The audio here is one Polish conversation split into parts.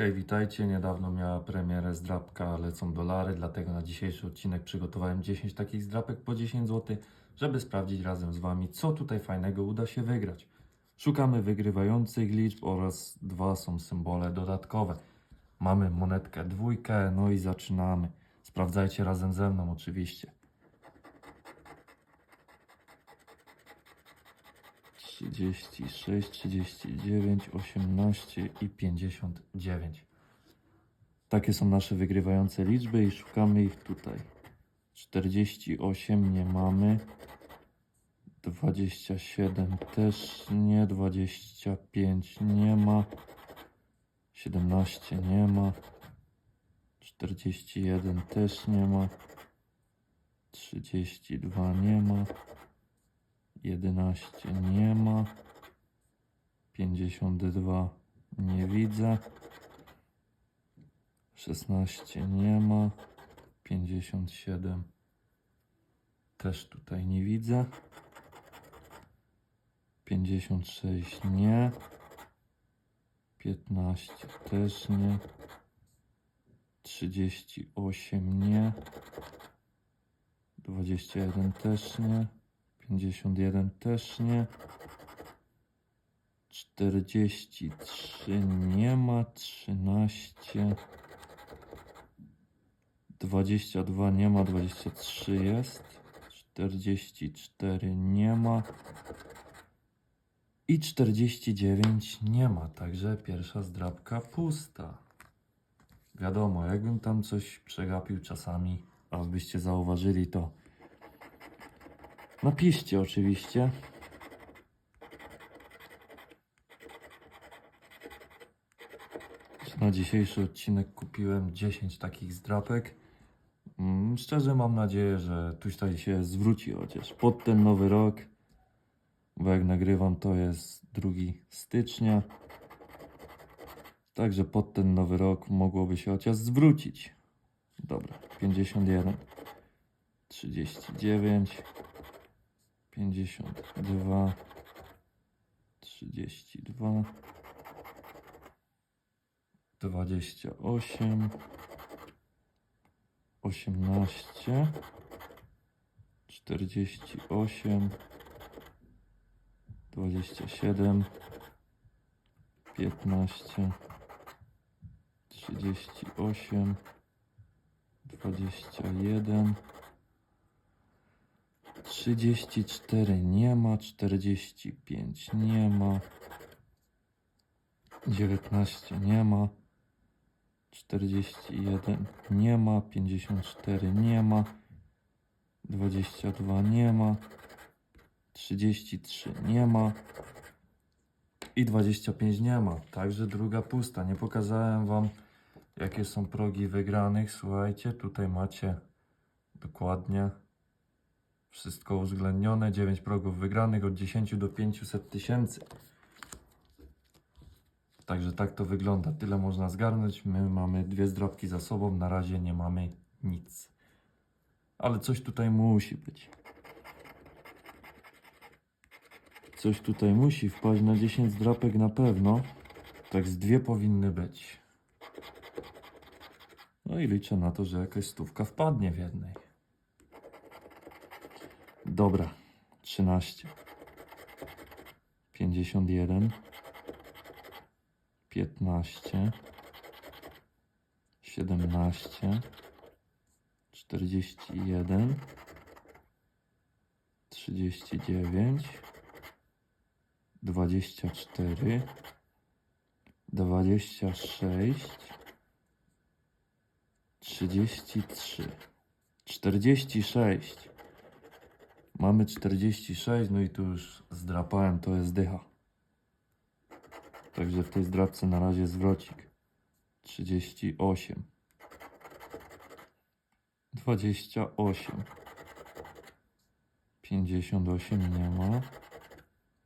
Hej, witajcie. Niedawno miała premierę zdrapka Lecą dolary, dlatego na dzisiejszy odcinek przygotowałem 10 takich zdrapek po 10 zł, żeby sprawdzić razem z Wami, co tutaj fajnego uda się wygrać. Szukamy wygrywających liczb oraz dwa są symbole dodatkowe. Mamy monetkę dwójkę, no i zaczynamy. Sprawdzajcie razem ze mną oczywiście. 36, 39, 18 i 59. Takie są nasze wygrywające liczby i szukamy ich tutaj. 48 nie mamy. 27 też nie. 25 nie ma. 17 nie ma. 41 też nie ma. 32 nie ma. 11 nie ma. 52 nie widzę. 16 nie ma. 57 też tutaj nie widzę. 56 nie. 15 też nie. 38 nie. 21 też nie. 51 też nie. 43 nie ma. 13. 22 nie ma. 23 jest. 44 nie ma. I 49 nie ma. Także pierwsza zdrabka pusta. Wiadomo, jakbym tam coś przegapił czasami, a byście zauważyli to Napiszcie oczywiście. Na dzisiejszy odcinek kupiłem 10 takich zdrapek. Mm, Szczerze mam nadzieję, że tutaj się zwróci chociaż pod ten nowy rok. Bo jak nagrywam to jest 2 stycznia. Także pod ten nowy rok mogłoby się chociaż zwrócić. Dobra, 51, 39, 52, 32, 28, 18, 48, 27, 15, 38, 21, 34 nie ma, 45 nie ma, 19 nie ma, 41 nie ma, 54 nie ma, 22 nie ma, 33 nie ma i 25 nie ma. Także druga pusta. Nie pokazałem Wam jakie są progi wygranych. Słuchajcie, tutaj macie dokładnie wszystko uwzględnione. 9 progów wygranych od 10 do 500 tysięcy. Także tak to wygląda. Tyle można zgarnąć. My mamy dwie zdrabki za sobą. Na razie nie mamy nic. Ale coś tutaj musi być. Coś tutaj musi wpaść na 10 zdrapek na pewno. Tak z dwie powinny być. No i liczę na to, że jakaś stówka wpadnie w jednej. Dobra, 13, 51, 15, 17, 41, 39, 24, 26, 33, 46. Mamy 46, no i tu już zdrapałem, to jest dycha. Także w tej zdrapce na razie zwrocik. 38. 28. 58 nie ma.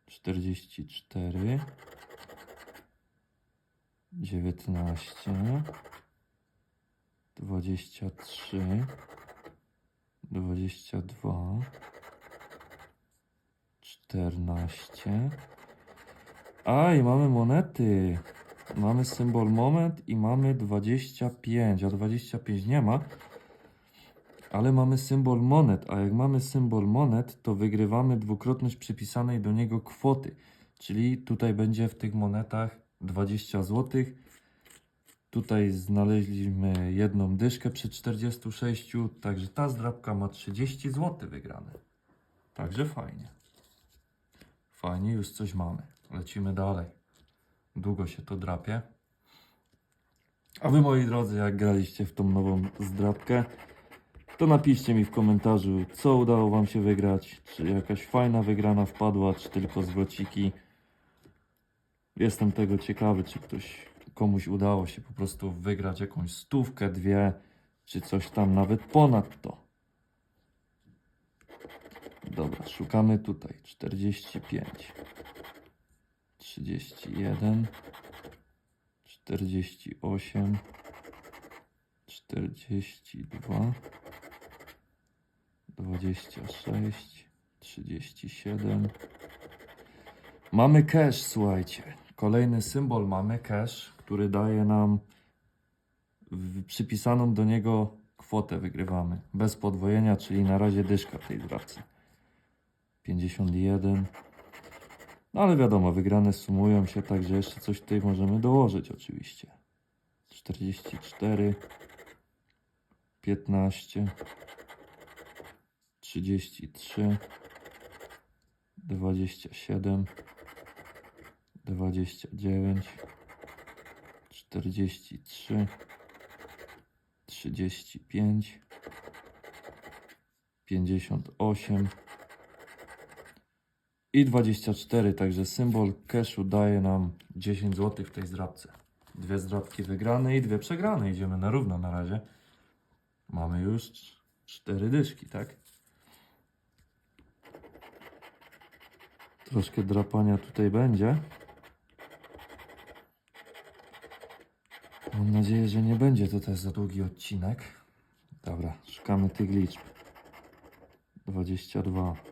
44. 19. 23. 22. 14. A i mamy monety. Mamy symbol moment i mamy 25, a 25 nie ma. Ale mamy symbol monet, a jak mamy symbol monet, to wygrywamy dwukrotność przypisanej do niego kwoty. Czyli tutaj będzie w tych monetach 20 zł. Tutaj znaleźliśmy jedną dyszkę przy 46, także ta zdrabka ma 30 zł wygrane. Także fajnie. Fajnie, już coś mamy. Lecimy dalej. Długo się to drapie. A wy moi drodzy, jak graliście w tą nową zdrabkę, to napiszcie mi w komentarzu, co udało wam się wygrać. Czy jakaś fajna wygrana wpadła, czy tylko zwrociki. Jestem tego ciekawy, czy ktoś, komuś udało się po prostu wygrać jakąś stówkę, dwie, czy coś tam nawet ponad to. Dobra, szukamy tutaj. 45, 31, 48, 42, 26, 37. Mamy cash, słuchajcie. Kolejny symbol mamy cash, który daje nam przypisaną do niego kwotę wygrywamy. Bez podwojenia, czyli na razie dyszka w tej drawce. 51. No ale wiadomo, wygrane sumują się, także jeszcze coś tutaj możemy dołożyć oczywiście. 44, 15, 33, 27, 29, 43, 35, 58 i 24, także symbol cashu daje nam 10 zł w tej zdrabce. Dwie zdrabki wygrane i dwie przegrane. Idziemy na równo na razie. Mamy już cz- cztery dyszki, tak? Troszkę drapania tutaj będzie. Mam nadzieję, że nie będzie to też za długi odcinek. Dobra, szukamy tych liczb. 22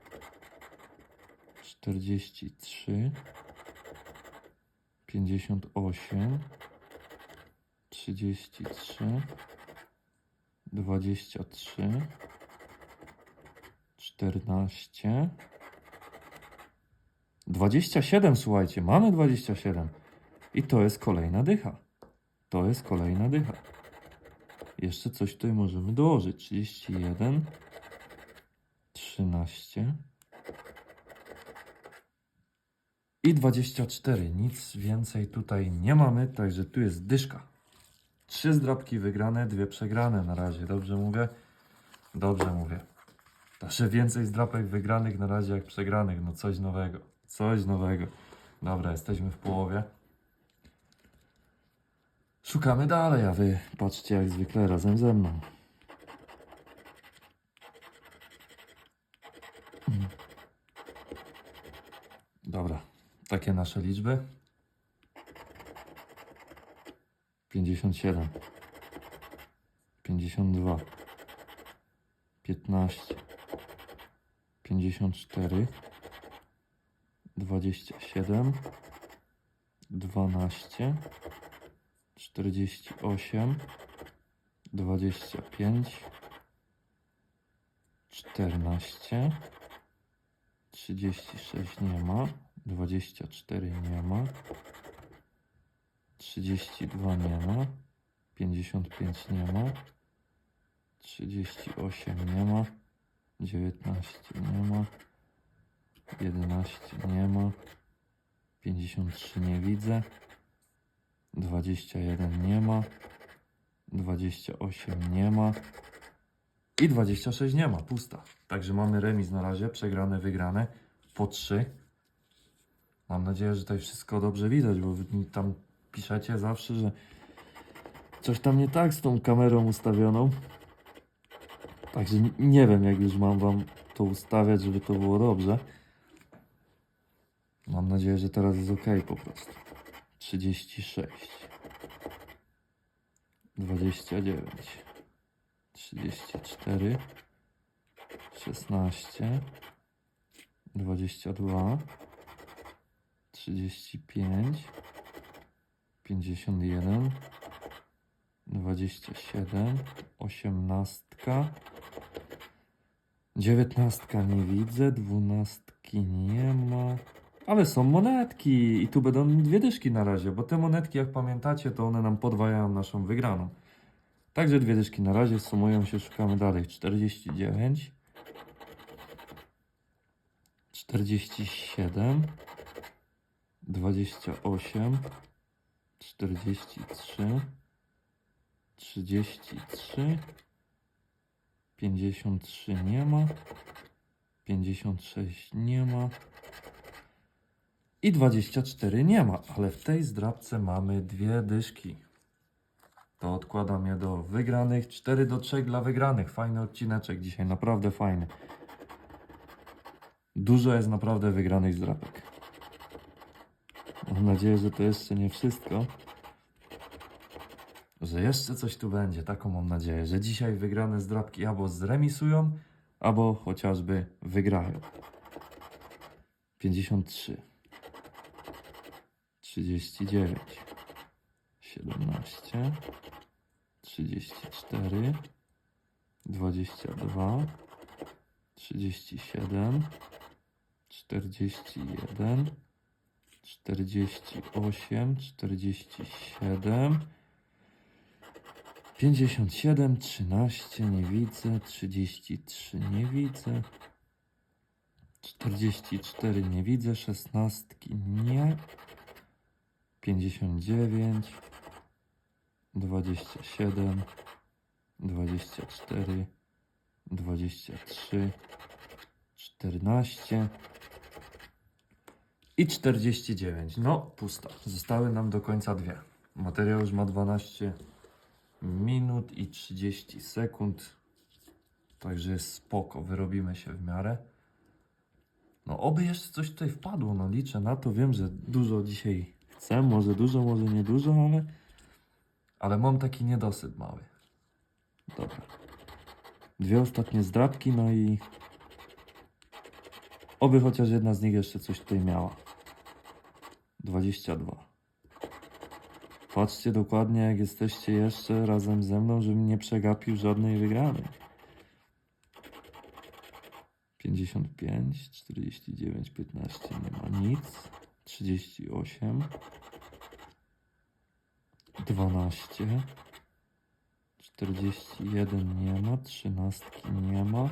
43 58 33 23 14 27, słuchajcie, mamy 27. I to jest kolejna dycha. To jest kolejna dycha. Jeszcze coś tutaj możemy dołożyć. 31 13 i 24. Nic więcej tutaj nie mamy, także tu jest dyszka. Trzy zdrabki wygrane, dwie przegrane na razie. Dobrze mówię? Dobrze mówię. Także więcej zdrapek wygranych na razie jak przegranych. No coś nowego. Coś nowego. Dobra, jesteśmy w połowie. Szukamy dalej, a wy patrzcie jak zwykle razem ze mną. Mm. Dobra, takie nasze liczby. 57 52 15 54 27 12 48 25 14 36 nie ma 24 nie ma. 32 nie ma. 55 nie ma. 38 nie ma. 19 nie ma. 11 nie ma. 53 nie widzę. 21 nie ma. 28 nie ma. I 26 nie ma, pusta. Także mamy remis na razie, przegrane, wygrane. Po 3. Mam nadzieję, że tutaj wszystko dobrze widać, bo tam piszecie zawsze, że Coś tam nie tak z tą kamerą ustawioną. Także nie wiem, jak już mam wam to ustawiać, żeby to było dobrze. Mam nadzieję, że teraz jest ok po prostu. 36 29 34 16 22 35 51 27 18 19 nie widzę, 12 nie ma. Ale są monetki i tu będą dwie dyszki na razie, bo te monetki, jak pamiętacie, to one nam podwajają naszą wygraną. Także dwie dyszki na razie sumują się, szukamy dalej. 49 47 28 43 33 53 nie ma 56 nie ma i 24 nie ma, ale w tej zdrabce mamy dwie dyszki. To odkładam je do wygranych. 4 do 3 dla wygranych. Fajny odcineczek dzisiaj, naprawdę fajny. Dużo jest naprawdę wygranych zdrapek. Mam nadzieję, że to jeszcze nie wszystko. Że jeszcze coś tu będzie, taką mam nadzieję, że dzisiaj wygrane zdrapki albo zremisują, albo chociażby wygrają. 53 39 17 34 22 37 41 48 47 57 13 nie widzę 33 nie widzę 44 nie widzę 16 nie 59 27 24 23 14 i 49. No, pusta. Zostały nam do końca dwie. Materiał już ma 12 minut i 30 sekund. Także jest spoko, wyrobimy się w miarę. No, oby jeszcze coś tutaj wpadło. No, liczę na to. Wiem, że dużo dzisiaj chcę. Może dużo, może nie dużo, ale. Ale mam taki niedosyt mały. Dobra. Dwie ostatnie zdrabki, no i. Oby chociaż jedna z nich jeszcze coś tutaj miała. 22. Patrzcie dokładnie, jak jesteście jeszcze razem ze mną, żebym nie przegapił żadnej wygranej. 55, 49, 15 nie ma nic. 38, 12, 41 nie ma, 13 nie ma,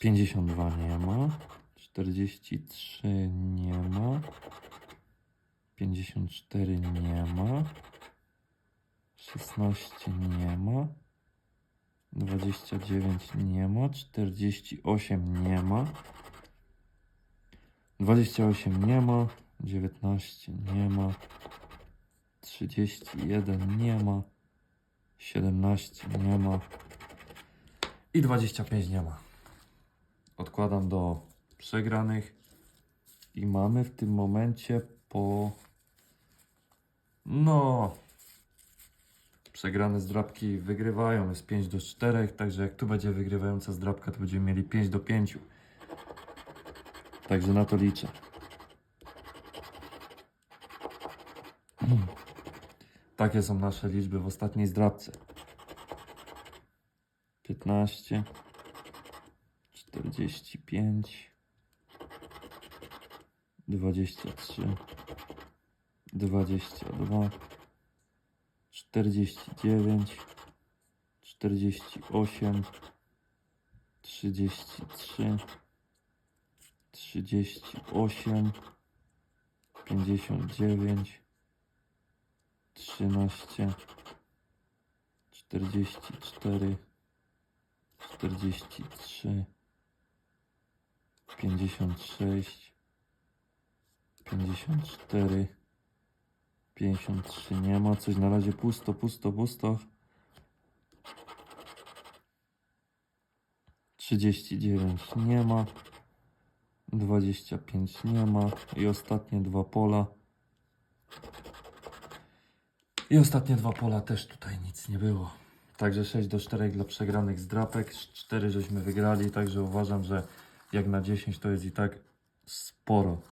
52 nie ma, 43 nie ma, 54 nie ma, 16 nie ma, 29 nie ma, 48 nie ma, 28 nie ma, 19 nie ma, 31 nie ma, 17 nie ma i 25 nie ma. Odkładam do przegranych i mamy w tym momencie po no przegrane zdrabki wygrywają, jest 5 do 4, także jak tu będzie wygrywająca zdrabka, to będziemy mieli 5 do 5. Także na to liczę. Takie są nasze liczby w ostatniej zdrabce. 15 45 23 22 49 48 33 38 59 13 44 43 56 54 53 nie ma, coś na razie pusto, pusto, pusto. 39 nie ma. 25 nie ma. I ostatnie dwa pola. I ostatnie dwa pola też tutaj nic nie było. Także 6 do 4 dla przegranych z drapek. 4 żeśmy wygrali, także uważam, że jak na 10 to jest i tak sporo.